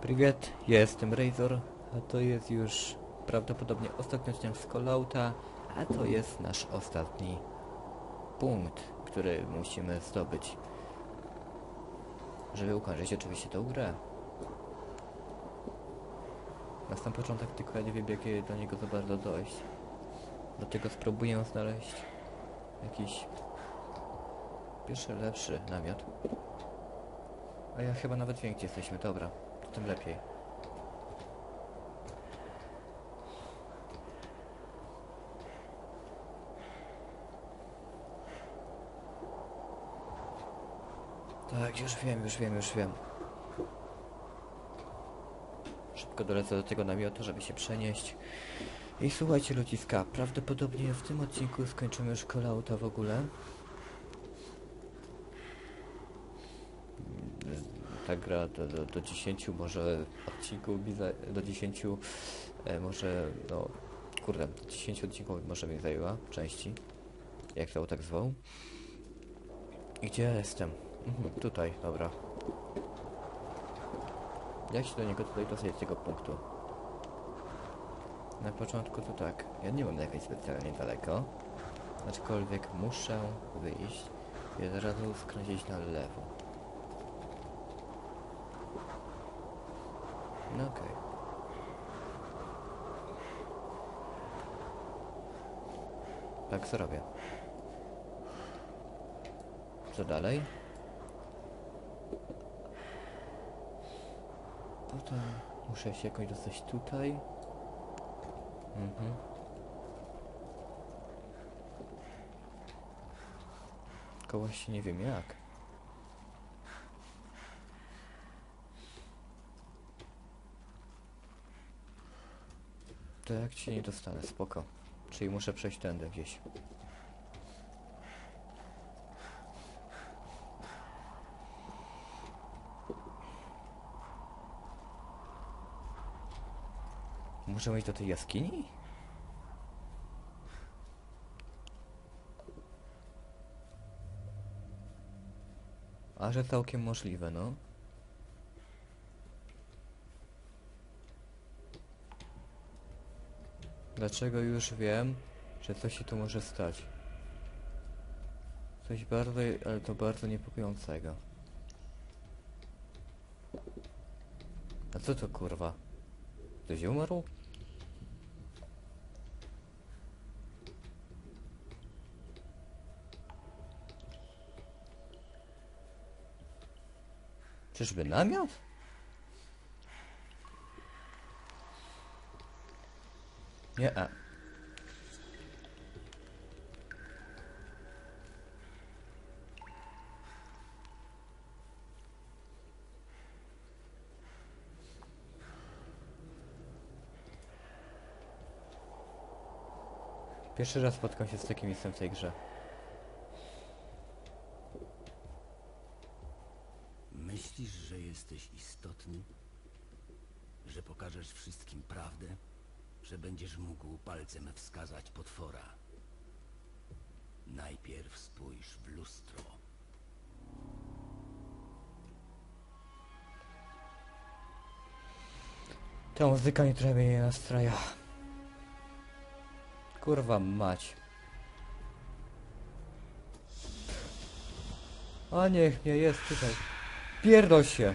Privet, ja jestem Razor, a to jest już prawdopodobnie ostatni odcinek z Callouta, a to jest nasz ostatni punkt, który musimy zdobyć, żeby ukończyć oczywiście tę grę. Na sam początek tylko ja nie wiem jak do niego za bardzo dojść. Dlatego spróbuję znaleźć jakiś pierwszy lepszy namiot. A ja chyba nawet więksi jesteśmy, dobra, tym lepiej. Tak, już wiem, już wiem, już wiem. Szybko dolecę do tego namiotu, żeby się przenieść. I słuchajcie ludziska, prawdopodobnie w tym odcinku skończymy już Callouta w ogóle. Ta gra do, do, do 10 może odcinków do 10 e, może no kurde 10 odcinków może mi zajęła części jak to tak zwał. Gdzie ja jestem? Mhm, tutaj dobra. Jak się do niego tutaj dostać tego punktu. Na początku to tak ja nie mam jakoś specjalnie daleko aczkolwiek muszę wyjść i od razu skręcić na lewo No okej. Tak zrobię. Co dalej? Potem muszę się jakoś dostać tutaj. Mhm. Tylko właśnie nie wiem jak. To jak nie dostanę, spoko. Czyli muszę przejść tędy gdzieś. Muszę iść do tej jaskini? A że całkiem możliwe, no. Dlaczego już wiem, że coś się tu może stać? Coś bardzo, ale to bardzo niepokojącego. A co to kurwa? Ktoś umarł? Czyżby namiot? Nie, a. Pierwszy raz spotkam się z takim miejscem w tej grze. Ta muzyka nie trochę mnie nie nastraja. Kurwa mać. A niech mnie jest tutaj. Pierdol się.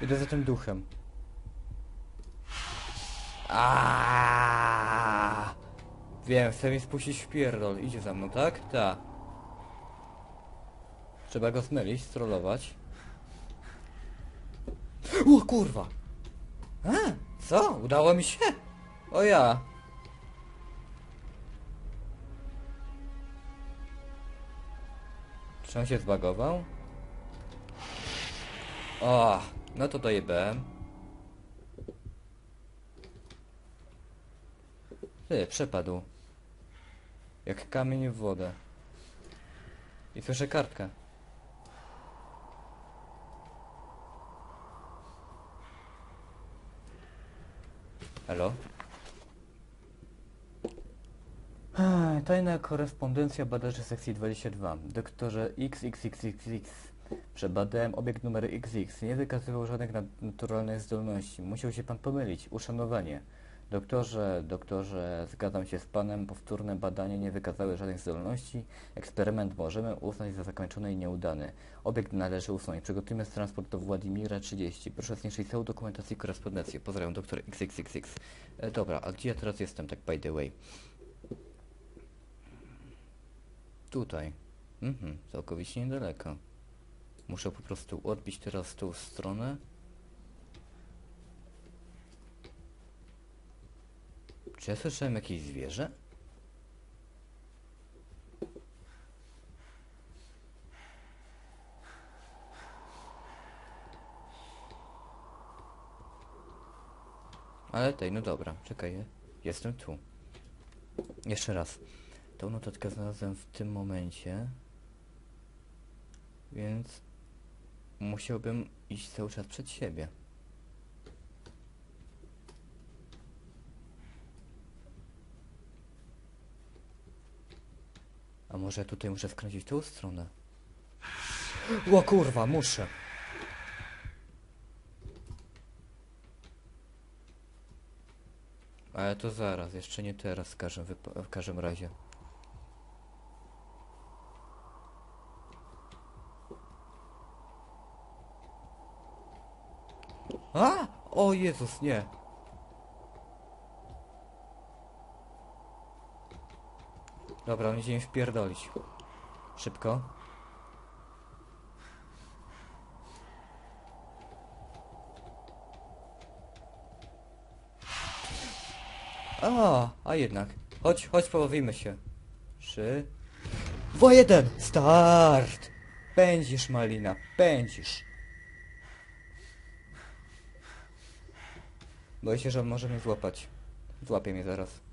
Idę za tym duchem. Aaaa! Wiem, chce mi spuścić w pierdol. Idzie za mną, tak? Ta. Trzeba go zmylić, strollować. O kurwa! A, co? Udało mi się? O ja. Czy on się zbagował? O, no to dojebałem. Ty, przepadł. Jak kamień w wodę. I słyszę kartkę. Halo? Tajna korespondencja badaczy sekcji 22. Doktorze XXXX. Przebadałem obiekt numer XX. Nie wykazywał żadnych naturalnych zdolności. Musiał się pan pomylić. Uszanowanie. Doktorze, doktorze, zgadzam się z panem. Powtórne badania nie wykazały żadnych zdolności. Eksperyment możemy uznać za zakończony i nieudany. Obiekt należy usunąć. Przygotujmy transport do Władimira 30. Proszę zniszczyć całą dokumentację i korespondencję. Pozdrawiam, doktor XXXX. E, dobra, a gdzie ja teraz jestem, tak by the way? Tutaj. Mhm, całkowicie niedaleko. Muszę po prostu odbić teraz tą stronę. Czy ja słyszałem jakieś zwierzę? Ale tej, no dobra, czekaj, jestem tu. Jeszcze raz. Tą notatkę znalazłem w tym momencie. Więc musiałbym iść cały czas przed siebie. A może tutaj muszę skręcić tą stronę? Ło kurwa, muszę. Ale to zaraz, jeszcze nie teraz w każdym, w każdym razie. A! O Jezus, nie. Dobra, on idzie mi wpierdolić. Szybko. A, a jednak. Chodź, chodź, pobawimy się. Trzy. Dwa, jeden. Start! Pędzisz, Malina, pędzisz. Boję się, że on może mnie złapać. Złapie mnie zaraz.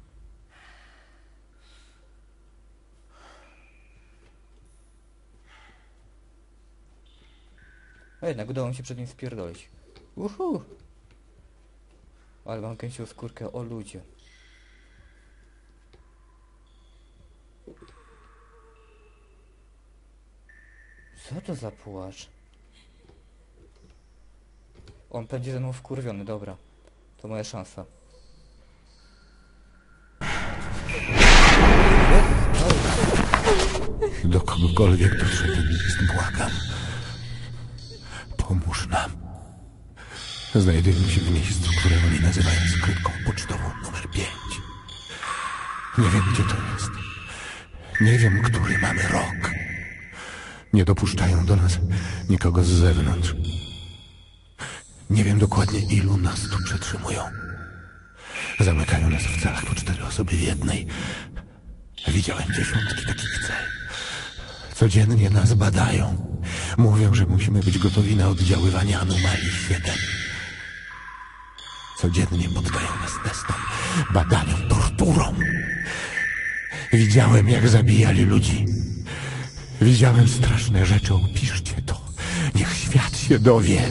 A jednak udało mi się przed nim spierdolić. Uhu! Ale mam gęsią skórkę, o ludzie. Co to za płaszcz? On będzie ze mną wkurwiony, dobra. To moja szansa. Do kogokolwiek doszedł list, błagam. Pomóż nam. Znajdujemy się w miejscu, które oni nazywają skrytką pocztową numer 5. Nie wiem, gdzie to jest. Nie wiem, który mamy rok. Nie dopuszczają do nas nikogo z zewnątrz. Nie wiem dokładnie, ilu nas tu przetrzymują. Zamykają nas w celach po cztery osoby w jednej. Widziałem dziesiątki takich cel. Codziennie nas badają. Mówią, że musimy być gotowi na oddziaływanie anomalii 7. Codziennie poddają nas testom, badaniom, torturom. Widziałem, jak zabijali ludzi. Widziałem straszne rzeczy. Opiszcie to. Niech świat się dowie.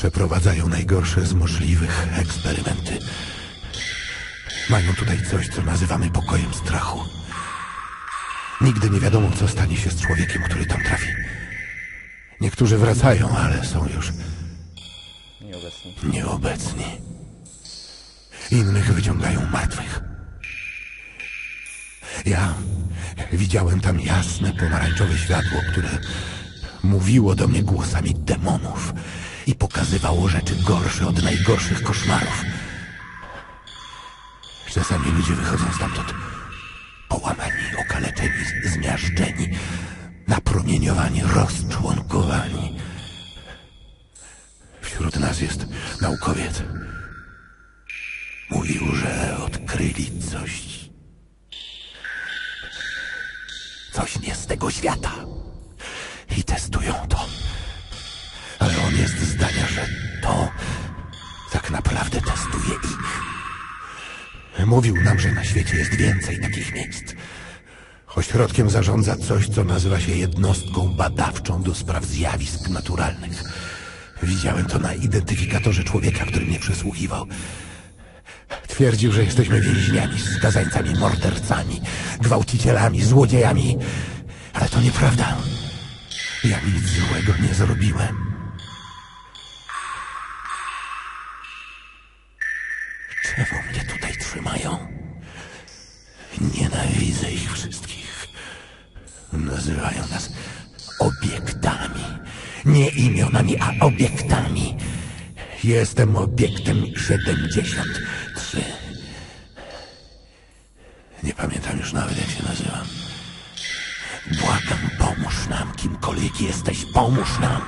Przeprowadzają najgorsze z możliwych eksperymenty. Mają tutaj coś, co nazywamy pokojem strachu. Nigdy nie wiadomo, co stanie się z człowiekiem, który tam trafi. Niektórzy wracają, ale są już Nieobecny. nieobecni. Innych wyciągają martwych. Ja widziałem tam jasne, pomarańczowe światło, które mówiło do mnie głosami demonów i pokazywało rzeczy gorsze od najgorszych koszmarów. Czasami ludzie wychodzą stamtąd połamani, okaleczeni, zmiażdżeni, napromieniowani, rozczłonkowani. Wśród nas jest naukowiec. Mówił, że odkryli coś. Coś nie z tego świata. I testują to. Ale on jest zdania, że to tak naprawdę testuje ich. Mówił nam, że na świecie jest więcej takich miejsc. Ośrodkiem zarządza coś, co nazywa się jednostką badawczą do spraw zjawisk naturalnych. Widziałem to na identyfikatorze człowieka, który mnie przesłuchiwał. Twierdził, że jesteśmy więźniami, skazańcami, mordercami, gwałcicielami, złodziejami. Ale to nieprawda. Ja nic złego nie zrobiłem. Nazywają nas obiektami. Nie imionami, a obiektami. Jestem obiektem 73. Nie pamiętam już nawet, jak się nazywam. Błagam, pomóż nam, kimkolwiek jesteś, pomóż nam.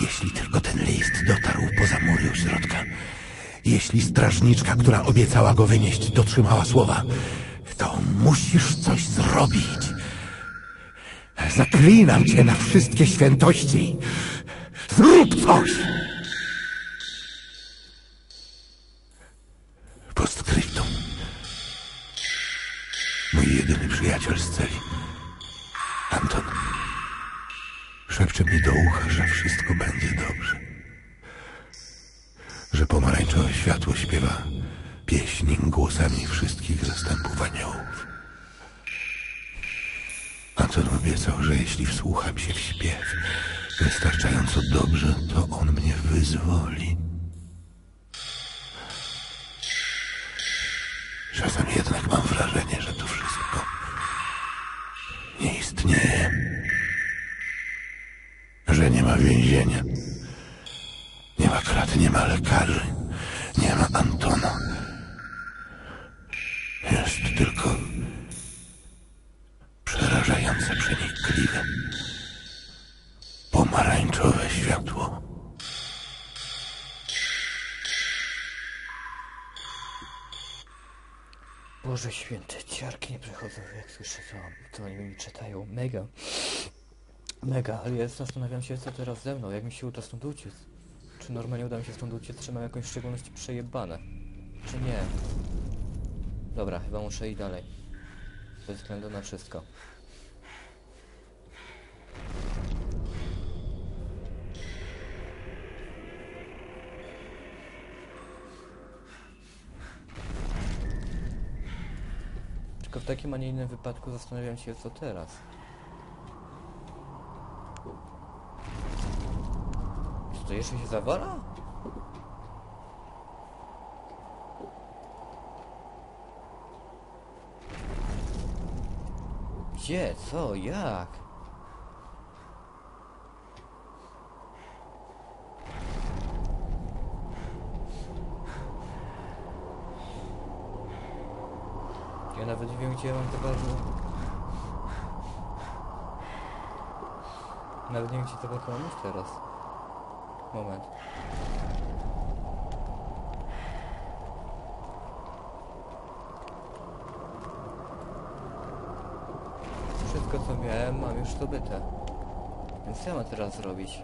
Jeśli tylko ten list dotarł poza mury ośrodka. Jeśli strażniczka, która obiecała go wynieść, dotrzymała słowa, to musisz coś zrobić. Zaklinam cię na wszystkie świętości. Zrób coś! Nie istnieje. Że nie ma więzienia. Nie ma krat, nie ma lekarzy. Jak słyszę to, to oni mi czytają. Mega. Mega, ale ja zastanawiam się, co teraz ze mną, jak mi się uda stąd uciec. Czy normalnie uda mi się stąd uciec, czy mam jakąś szczególność przejebane? Czy nie? Dobra, chyba muszę iść dalej. Bez względu na wszystko. W takim, a nie innym wypadku zastanawiam się, co teraz. Czy to jeszcze się zawala? Gdzie? Co? Jak? Ja mam te bardzo... Nawet nie wiem, gdzie to iść teraz. Moment. Wszystko, co miałem, mam już zdobyte. Więc co ja mam teraz zrobić?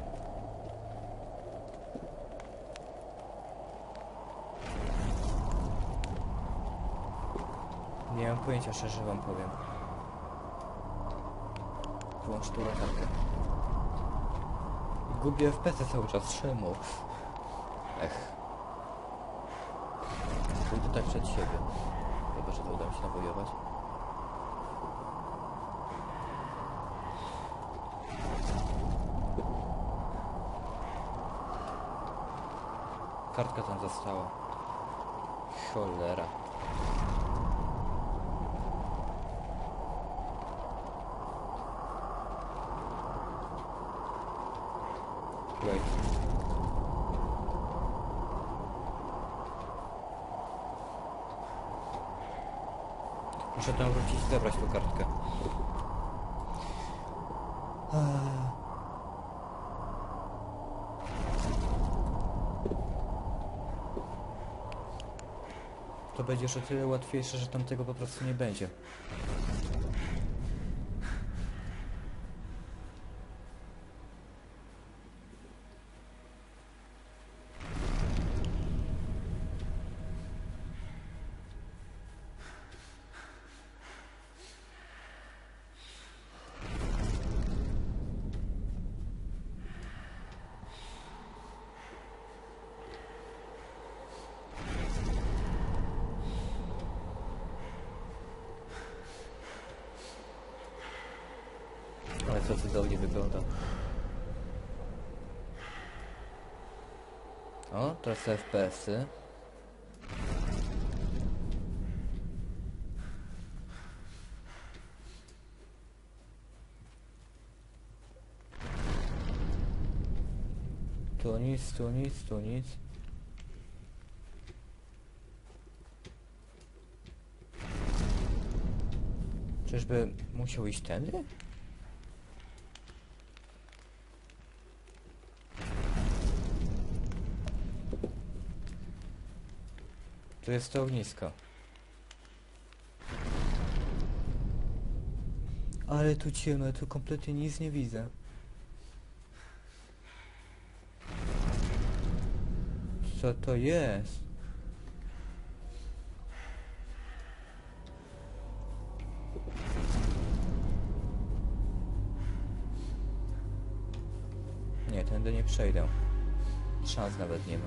Pojęcia, szczerze wam powiem. Włącz tu latarkę. Gubię w PC cały czas, czemu? Ech. Pójdę tak przed siebie. Chyba, że to uda mi się nawojować. Kartka tam została. Cholera. Wait. Muszę tam wrócić i zabrać tą kartkę. Eee. To będzie już o tyle łatwiejsze, że tam tego po prostu nie będzie. To cudownie wygląda. O, teraz FPS-y. Tu nic, tu nic, tu nic. Czyżby musiał iść tędy? Tu jest to ognisko. Ale tu ciemno, ja tu kompletnie nic nie widzę. Co to jest? Nie, tędy nie przejdę. Szans nawet nie ma.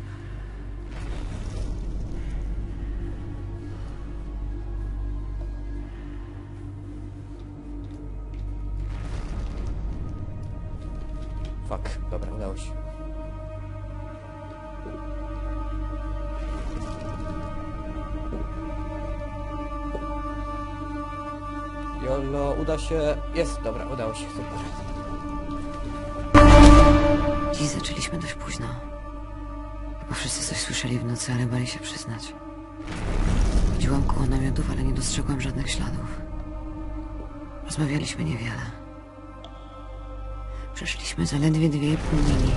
Uda się. Jest, dobra, udało się, super. Dziś zaczęliśmy dość późno. Chyba wszyscy coś słyszeli w nocy, ale bali się przyznać. Chodziłam koło namiotów, ale nie dostrzegłam żadnych śladów. Rozmawialiśmy niewiele. Przeszliśmy zaledwie dwie i pół mili.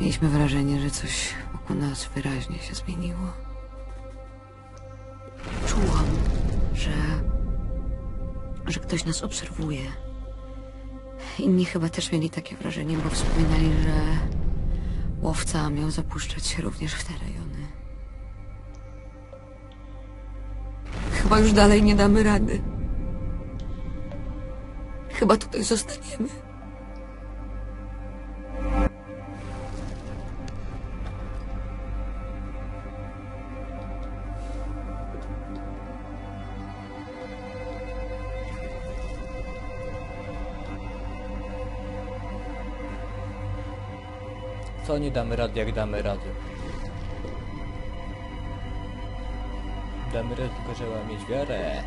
Mieliśmy wrażenie, że coś wokół nas wyraźnie się zmieniło. Czułam, że... że ktoś nas obserwuje. Inni chyba też mieli takie wrażenie, bo wspominali, że łowca miał zapuszczać się również w te rejony. Chyba już dalej nie damy rady. Chyba tutaj zostaniemy. Nie damy rady, jak damy rady? Damy radę, tylko trzeba mieć wiarę.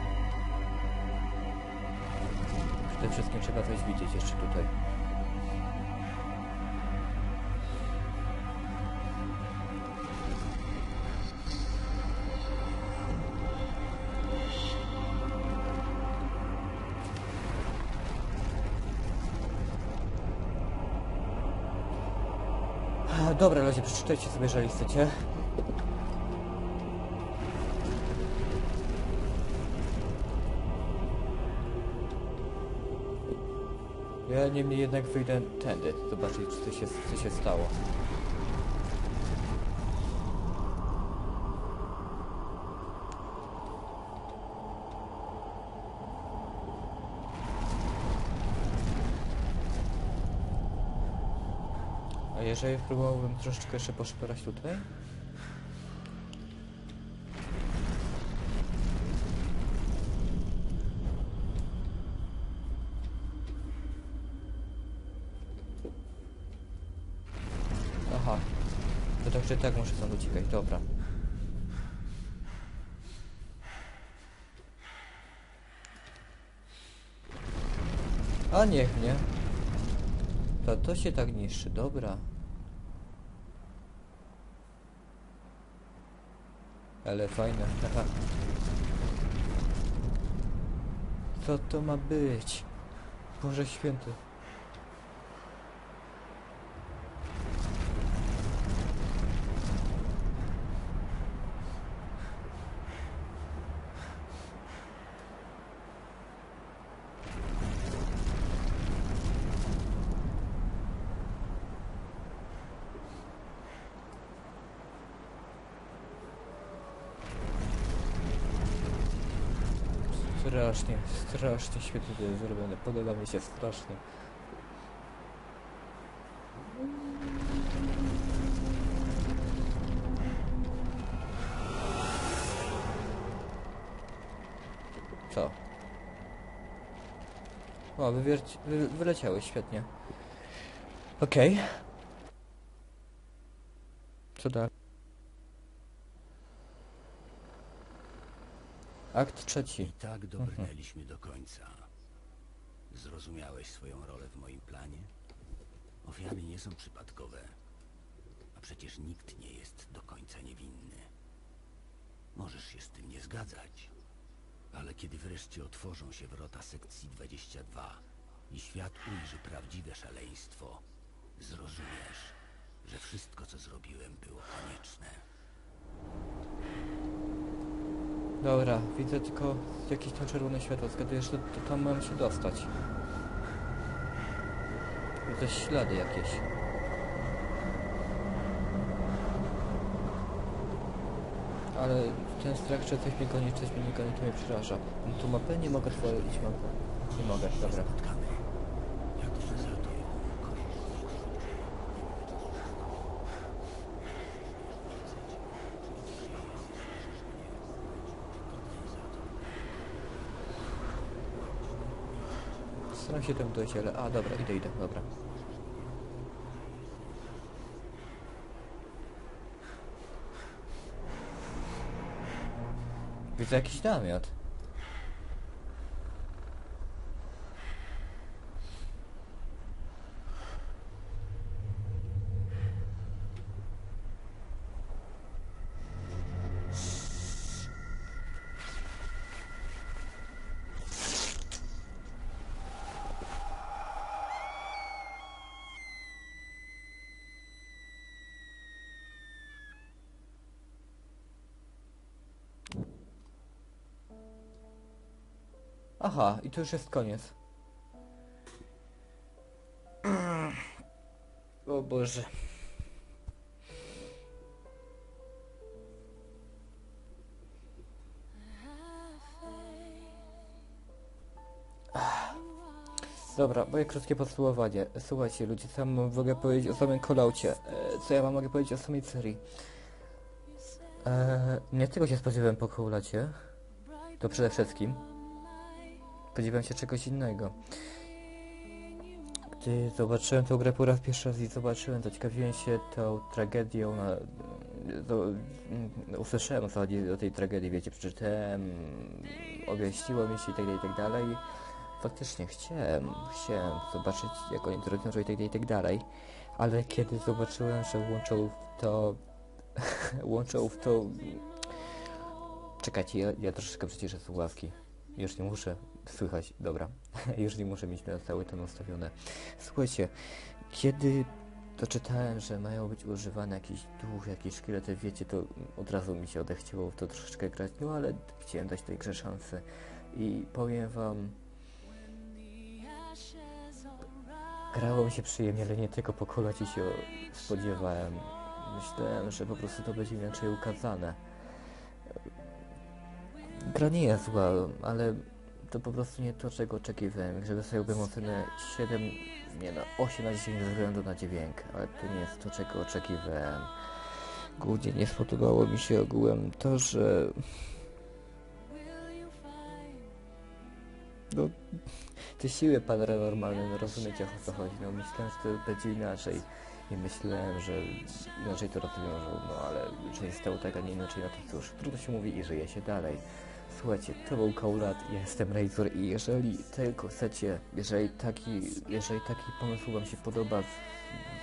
Przede wszystkim trzeba coś widzieć jeszcze tutaj. Przeczytajcie sobie, jeżeli chcecie. Ja niemniej jednak wyjdę tędy, zobaczyć, czy coś się, co się stało. Jeżeli próbowałbym troszeczkę jeszcze poszperać tutaj? Aha. To tak czy tak muszę stąd uciekać, dobra. A niech mnie. To, to się tak niszczy, dobra. Ale fajne. Co to ma być? Boże święty. Strasznie, strasznie świetnie to jest zrobione. Podoba mi się strasznie. Co? O, wy, wyleciałeś, świetnie. Okej. Co dalej? Akt trzeci. I tak dobrnęliśmy do końca. Zrozumiałeś swoją rolę w moim planie? Ofiary nie są przypadkowe. A przecież nikt nie jest do końca niewinny. Możesz się z tym nie zgadzać. Ale kiedy wreszcie otworzą się wrota sekcji 22 i świat ujrzy prawdziwe szaleństwo, zrozumiesz, że wszystko, co zrobiłem, było konieczne. Dobra, widzę tylko jakieś tam czerwone światło. Zgaduję, że to, tam mam się dostać. Widzę ślady jakieś. Ale ten strach, że coś mnie goni, coś mnie nie goni, to mnie przeraża. Mam tu mapę? Nie mogę otworzyć mapę. Nie mogę, dobra. Się tam dojść, ale... A, dobra, idę, idę, dobra. Widzę jakiś namiot. Aha, i to już jest koniec. O Boże. Dobra, moje krótkie podsumowanie. Słuchajcie, ludzie, co ja mogę powiedzieć o samym kolaucie? E, Co ja wam mogę powiedzieć o samej serii? E, nie tego się spodziewałem po koulacie. To przede wszystkim. Spodziewałem się czegoś innego. Gdy zobaczyłem tę grę po raz pierwszy raz i zobaczyłem, zaciekawiłem się tą tragedią, na, do, mm, usłyszałem o co chodzi o tej tragedii, wiecie, przeczytałem, objaśniło mi się i tak dalej, i tak. Faktycznie chciałem, chciałem zobaczyć, jak oni to rozwiążą i tak dalej, i dalej. Ale kiedy zobaczyłem, że łączą w to, łączą w to... Czekajcie, ja, ja troszeczkę przecież słuchawki. Już nie muszę słychać, dobra. Nie muszę mieć na cały ten ustawione. Słuchajcie, kiedy doczytałem, że mają być używane jakieś duch, jakieś szkielety, wiecie, to od razu mi się odechciało w to troszeczkę grać, no ale chciałem dać tej grze szansę. I powiem wam, grało mi się przyjemnie, ale nie tylko po kolacie się spodziewałem. Myślałem, że po prostu to będzie inaczej ukazane. Gra nie jest zła, ale to po prostu nie to, czego oczekiwałem. Żeby sobie ocenę 7, nie no, 8 na 10 ze względu na dźwięk, ale to nie jest to, czego oczekiwałem. Głównie nie spodobało mi się ogółem to, że... No, te siły paranormalne, no rozumiecie o co chodzi, no myślałem, że to będzie inaczej. I myślałem, że inaczej to rozwiążą, no ale że nie stało tak, a nie inaczej, no to cóż, trudno się mówi i żyje się dalej. Słuchajcie, to był Kaulat, ja jestem Razor i jeżeli tylko chcecie, jeżeli taki, jeżeli taki pomysł wam się podoba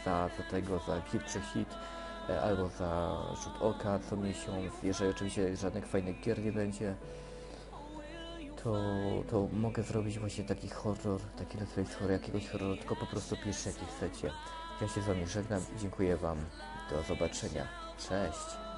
za, za tego, za czy hit, e, albo za rzut oka co miesiąc, jeżeli oczywiście żadnych fajnych gier nie będzie, to, to mogę zrobić właśnie taki horror, taki let's play horror, jakiegoś horroru, tylko po prostu piszcie jaki chcecie. Ja się z wami żegnam dziękuję wam. Do zobaczenia. Cześć.